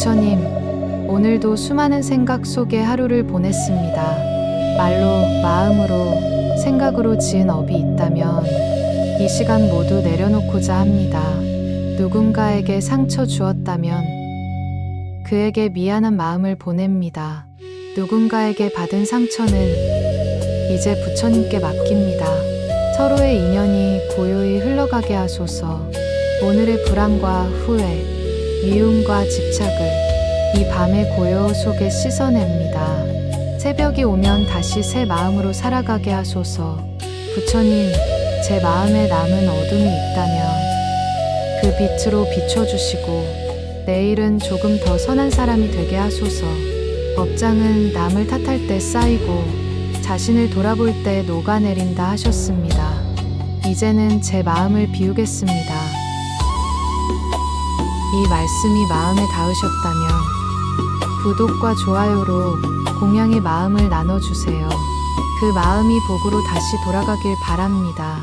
부처님, 오늘도 수많은 생각 속에 하루를 보냈습니다. 말로, 마음으로, 생각으로 지은 업이 있다면 이 시간 모두 내려놓고자 합니다. 누군가에게 상처 주었다면 그에게 미안한 마음을 보냅니다. 누군가에게 받은 상처는 이제 부처님께 맡깁니다. 서로의 인연이 고요히 흘러가게 하소서. 오늘의 불안과 후회, 미움과 집착을 이 밤의 고요 속에 씻어냅니다. 새벽이 오면 다시 새 마음으로 살아가게 하소서. 부처님, 제 마음에 남은 어둠이 있다면 그 빛으로 비춰주시고 내일은 조금 더 선한 사람이 되게 하소서. 법장은 남을 탓할 때 쌓이고 자신을 돌아볼 때 녹아내린다 하셨습니다. 이제는 제 마음을 비우겠습니다. 이 말씀이 마음에 닿으셨다면 구독과 좋아요로 공양의 마음을 나눠주세요. 그 마음이 복으로 다시 돌아가길 바랍니다.